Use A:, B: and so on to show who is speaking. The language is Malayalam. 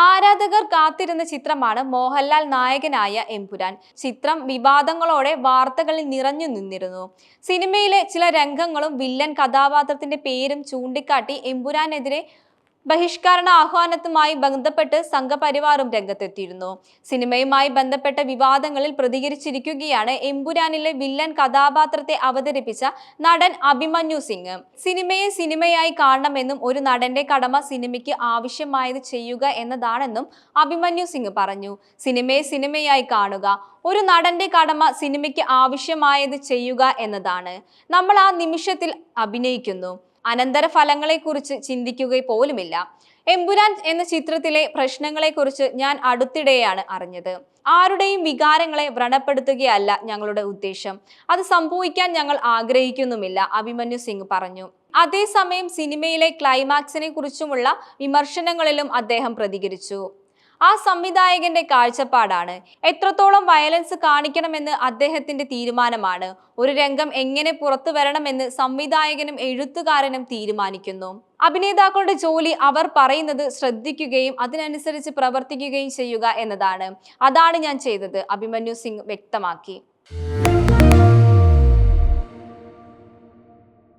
A: ആരാധകർ കാത്തിരുന്ന ചിത്രമാണ് മോഹൻലാൽ നായകനായ എംപുരാൻ. ചിത്രം വിവാദങ്ങളോടെ വാർത്തകളിൽ നിറഞ്ഞു നിന്നിരുന്നു. സിനിമയിലെ ചില രംഗങ്ങളും വില്ലൻ കഥാപാത്രത്തിന്റെ പേരും ചൂണ്ടിക്കാട്ടി എമ്പുരാനെതിരെ ബഹിഷ്കരണ ആഹ്വാനത്തുമായി ബന്ധപ്പെട്ട് സംഘപരിവാറും രംഗത്തെത്തിയിരുന്നു. സിനിമയുമായി ബന്ധപ്പെട്ട വിവാദങ്ങളിൽ പ്രതികരിച്ചിരിക്കുകയാണ് എമ്പുരാനിലെ വില്ലൻ കഥാപാത്രത്തെ അവതരിപ്പിച്ച നടൻ അഭിമന്യു സിംഗ്. സിനിമയെ സിനിമയായി കാണണമെന്നും ഒരു നടന്റെ കടമ സിനിമയ്ക്ക് ആവശ്യമായത് ചെയ്യുക എന്നതാണെന്നും അഭിമന്യു സിംഗ് പറഞ്ഞു. സിനിമയെ സിനിമയായി കാണുക ഒരു നടന്റെ കടമ സിനിമയ്ക്ക് ആവശ്യമായത് ചെയ്യുക എന്നതാണ്. നമ്മൾ ആ നിമിഷത്തിൽ അഭിനയിക്കുന്നു. അനന്തരഫലങ്ങളെക്കുറിച്ച് ചിന്തിക്കുക പോലുമില്ല. എമ്പുരാൻ എന്ന ചിത്രത്തിലെ പ്രശ്നങ്ങളെക്കുറിച്ച് ഞാൻ അടുത്തിടെയാണ് അറിഞ്ഞത്. ആരുടെയും വികാരങ്ങളെ വ്രണപ്പെടുത്തുകയല്ല ഞങ്ങളുടെ ഉദ്ദേശം. അത് സംഭവിക്കാൻ ഞങ്ങൾ ആഗ്രഹിക്കുന്നുമില്ല അഭിമന്യു സിംഗ് പറഞ്ഞു. അതേസമയം സിനിമയിലെ ക്ലൈമാക്സിനെ കുറിച്ചുമുള്ള വിമർശനങ്ങളിലും അദ്ദേഹം പ്രതികരിച്ചു. ആ സംവിധായകന്റെ കാഴ്ചപ്പാടാണ്. എത്രത്തോളം വയലൻസ് കാണിക്കണമെന്ന് അദ്ദേഹത്തിന്റെ തീരുമാനമാണ്. ഒരു രംഗം എങ്ങനെ പുറത്തു വരണമെന്ന് സംവിധായകനും എഴുത്തുകാരനും തീരുമാനിക്കുന്നു. അഭിനേതാക്കളുടെ ജോലി അവർ പറയുന്നത് ശ്രദ്ധിക്കുകയും അതിനനുസരിച്ച് പ്രവർത്തിക്കുകയും ചെയ്യുക എന്നതാണ്. അതാണ് ഞാൻ ചെയ്തത് അഭിമന്യു സിംഗ് വ്യക്തമാക്കി.